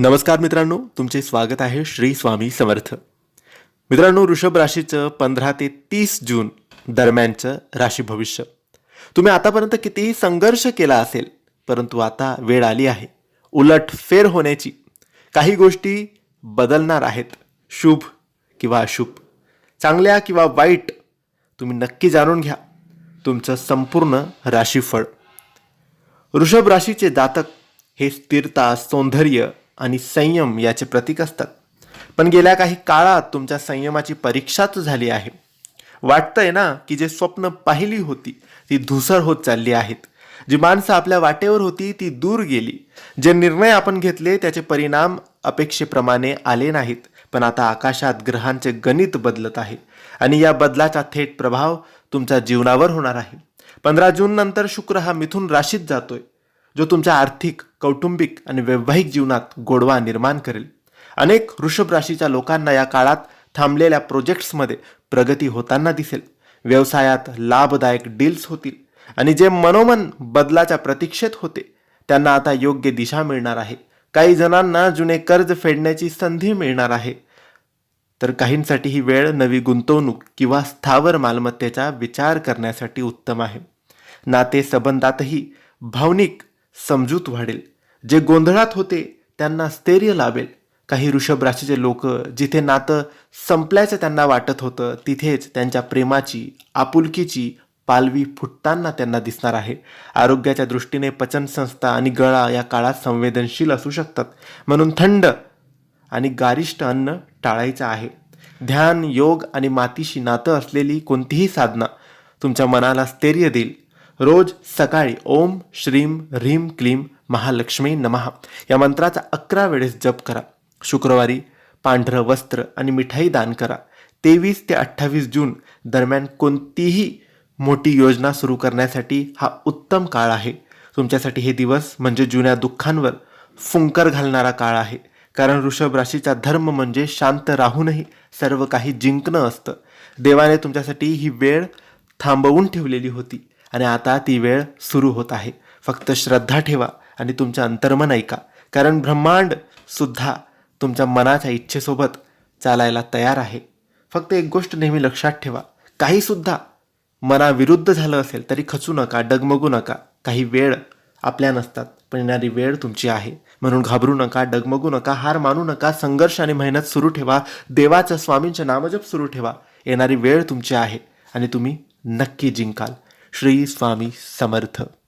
नमस्कार मित्रांनो तुमचे स्वागत आहे श्री स्वामी समर्थ. मित्रांनो वृषभ राशीचं पंधरा ते तीस जून दरम्यानचं राशी भविष्य. तुम्ही आतापर्यंत कितीही संघर्ष केला असेल परंतु आता वेळ आली आहे. उलट फेर होण्याची. काही गोष्टी बदलणार आहेत. शुभ किंवा अशुभ. चांगल्या किंवा वाईट तुम्ही नक्की जाणून घ्या. तुमचं संपूर्ण राशीफळ. वृषभ राशीचे जातक हे स्थिरता सौंदर्य आणि संयम याचे प्रतीक असतात. पण गेल्या काही काळात तुमच्या संयमाची परीक्षाच झाली आहे. वाटतंय ना की जे स्वप्न पाहिली होती ती धुसर होत चालली आहेत. जी माणसं आपल्या वाटेवर होती ती दूर गेली. जे निर्णय आपण घेतले त्याचे परिणाम अपेक्षेप्रमाणे आले नाहीत. पण आता आकाशात ग्रहांचे गणित बदलत आहे. आणि या बदलाचा थेट प्रभाव तुमच्या जीवनावर होणार आहे. पंधरा जून नंतर शुक्र हा मिथून राशीत जातोय. जो तुमच्या आर्थिक कौटुंबिक आणि वैवाहिक जीवनात गोडवा निर्माण करेल. अनेक वृषभ राशीच्या लोकांना या काळात थांबलेल्या प्रोजेक्ट्समध्ये प्रगती होताना दिसेल. व्यवसायात लाभदायक डील्स होतील आणि जे मनोमन बदलाच्या प्रतीक्षेत होते त्यांना आता योग्य दिशा मिळणार आहे. काही जणांना जुने कर्ज फेडण्याची संधी मिळणार आहे. तर काहींसाठी ही वेळ नवी गुंतवणूक किंवा स्थावर मालमत्तेचा विचार करण्यासाठी उत्तम आहे. नाते संबंधातही भावनिक समजूत वाढेल. जे गोंधळात होते त्यांना स्थैर्य लाभेल. काही ऋषभ राशीचे लोक जिथे नातं संपल्याचं त्यांना वाटत होतं तिथेच त्यांच्या प्रेमाची आपुलकीची पालवी फुटताना त्यांना दिसणार आहे. आरोग्याच्या दृष्टीने पचनसंस्था आणि गळा या काळात संवेदनशील असू शकतात. म्हणून थंड आणि गारिष्ट अन्न टाळायचं आहे. ध्यान योग आणि मातीशी नातं असलेली कोणतीही साधना तुमच्या मनाला स्थैर्य देईल. रोज सकाळी ओम श्रीम ह्रीम क्लीम महालक्ष्मी नमहा या मंत्राचा अकरा वेळेस जप करा. शुक्रवारी पांढरं वस्त्र आणि मिठाई दान करा. तेवीस ते अठ्ठावीस जून दरम्यान कोणतीही मोठी योजना सुरू करण्यासाठी हा उत्तम काळ आहे. तुमच्यासाठी हे दिवस म्हणजे जुन्या दुःखांवर फुंकर घालणारा काळ आहे. कारण वृषभ राशीचा धर्म म्हणजे शांत राहूनही सर्व काही जिंकणं असतं. देवाने तुमच्यासाठी ही वेळ थांबवून ठेवलेली होती. आणि आता ती वेळ सुरू होत आहे. फक्त श्रद्धा ठेवा आणि तुमचं अंतर्मन ऐका. कारण ब्रह्मांड सुद्धा तुमच्या मनाच्या इच्छेसोबत चालायला तयार आहे. फक्त एक गोष्ट नेहमी लक्षात ठेवा. काही सुद्धा मनाविरुद्ध झालं असेल तरी खचू नका डगमगू नका. काही वेळ आपल्या नसतात पण येणारी वेळ तुमची आहे. म्हणून घाबरू नका डगमगू नका हार मानू नका संघर्ष आणि मेहनत सुरू ठेवा देवाच्या स्वामींचे नामजप सुरू ठेवा. येणारी वेळ तुमची आहे आणि तुम्ही नक्की जिंकाल. श्री स्वामी समर्थ.